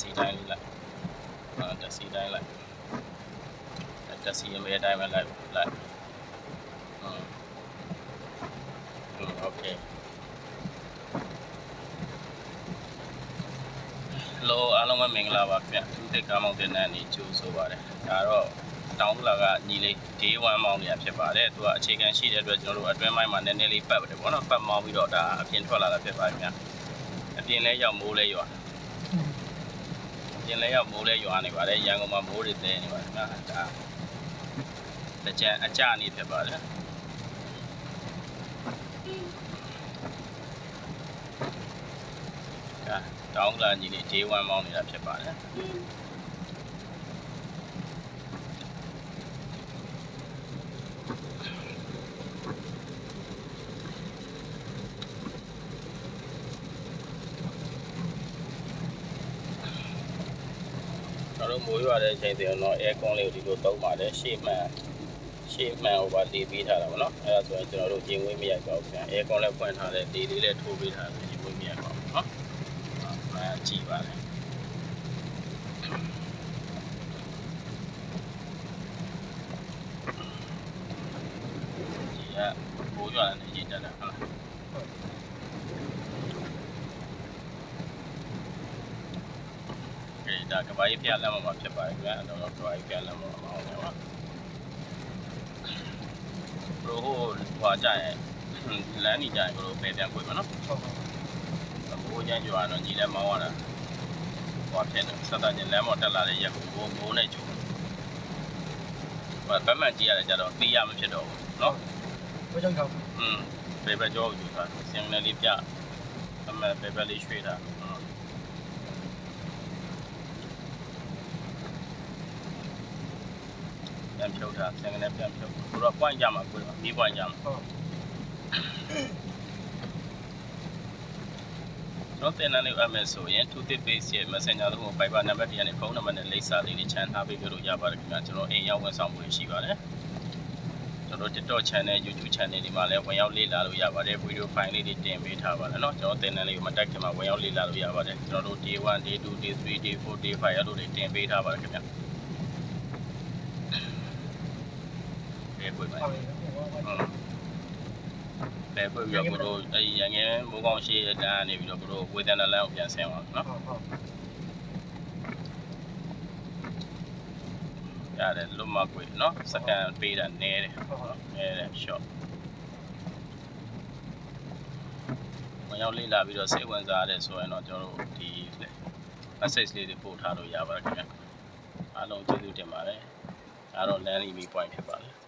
စီတိုင်းလေးလိုက်အာတက်စီတိုင်းလိုက်တက်စီအမဲတိုင်းပဲလိုက်လိုက်อืมอืมโอเคလောအားလုံးပဲမင်္ဂလာပါခင်ဗျသူတိတ်ကားမောင်တင်တဲ့အနေကျိုးဆိုပါတယ်ဒါတော့တောင်းလာကညီလေး day 1မောင်းနေတာဖြစ်ပါတယ်သူကအခြေခံရှိတဲ့အတွက်ကျွန်တော်တို့အတွင်းပိုင်းမှာနည်းနည်းလေးပတ်ပါတယ်ဗောနော်ပတ်မောင်းပြီးတော့ဒါအပြင်ထွက်လာတာဖြစ်ပါတယ်ခင်ဗျအပြင်လဲရောက်မိုးလဲရွာ ပြင်လဲရောက်မိုးလဲရွာနေပါတယ်ရန်ကုန်မှာမိုးတွေတဲနေပါတယ်ခင်ဗျာဒါတကြံအကြနေဖြစ်ပါတယ်ဒါတောင်းလာညီလေး J1 မောင်းနေတာဖြစ်ပါတယ် တော်တို့မိုးရွာတဲ့အချိန်တည်းတော့ aircon လေးကိုဒီလိုသုံးပါတယ်ရှေ့မှန်ရှေ့မှန် over တီးပေးထားတာပေါ့နော်အဲဒါဆိုရင်ကျွန်တော်တို့ဂျင်းဝေးမရိုက်ပါဘူးခင်ဗျာ aircon လည်းဖွင့်ထားတယ်ဒီလေးလည်းထိုးပေးထားတယ်ဂျင်းဝေးမရိုက်ပါဘူးနော်အဲကြည့်ပါလေဒီကပိုးရွာနေကြတယ်ဟုတ်လား ဒါကဘာကြီးပြလမ်းမှာဖြစ်ပါတယ်ခင်ဗျာအဲ့တော့ကဘာကြီးပြလမ်းမှာမအောင်လေပါဘရိုဟိုဟွာကြရင်လမ်းနေကြရင်ဘရိုပဲပြန်ခွေမှာနော် ဟုတ်ဟုတ် ဘိုးချမ်းကြွားတော့ညီလည်းမောင်းရတာဟွာဖြစ်တယ်စက်တာချင်းလမ်းပေါ်တက်လာတဲ့ရက်ကိုဘိုးဘိုးနဲ့ကျူဟိုဗတ်မှန်ကြည့်ရတယ်ကြတော့ပြီးရမဖြစ်တော့ဘူးနော် ဘယ်ကြောင့်ကြောင့် อืมပေပကြောယူတာစင်နယ်လေးပြအမေပေပလေးရွှေ့တာอืม ม ပြန်ဖြုတ်တာစင်နယ်ပြန်ဖြုတ်ဘိုးတော့ point ကြမှာကိုယ်မီး point ကြမှာ ဟုတ် ကျွန်တော်တင်တန်းလေးအမယ်ဆိုရင်2 tip base ရဲ့ messenger လို့ Viber နံပါတ်တွေကနေဖုန်းနံပါတ်နဲ့လိပ်စာလေးတွေချန်ထားပေးလို့ရပါတယ်ခင်ဗျာကျွန်တော်အိမ်ရောက်ဝန်ဆောင်မှုတွေရှိပါတယ်ကျွန်တော် TikTok channel YouTube channel တွေမှာလည်းဝင်ရောက်လေ့လာလို့ရပါတယ် video file လေးတွေတင်ပေးထားပါတယ်เนาะကျွန်တော်တင်တန်းလေးကိုမတက်ခင်မှာဝင်ရောက်လေ့လာလို့ရပါတယ်ကျွန်တော်တို့ day 1 day 2 day 3 day 4 day 5အဲ့လိုတွေတင်ပေးထားပါတယ်ခင်ဗျာ ဒီပွေပါဟုတ်ပြီဟုတ်ပါဟုတ်တယ်ပြပြီးတော့ကိုတို့အဲရငယ်မိုးကောင်းရှိတဲ့တန်းကနေပြီးတော့ကိုတို့ဝေဒနာလမ်းကိုပြန်ဆင်းအောင်နော်ဟုတ်ဟုတ်ရတယ်လွတ်မကွေနော်စကန်ပေးတာနည်းတယ်နော်နည်းတယ် short ဝင်ရောက်လေ့လာပြီးတော့စိတ်ဝင်စားရတယ်ဆိုရင်တော့ကျွန်တော်တို့ဒီ message လေးတွေပို့ထားလို့ရပါတယ်ခင်ဗျအားလုံးကျေးဇူးတင်ပါတယ်အားတော့ land EV point ဖြစ်ပါတယ်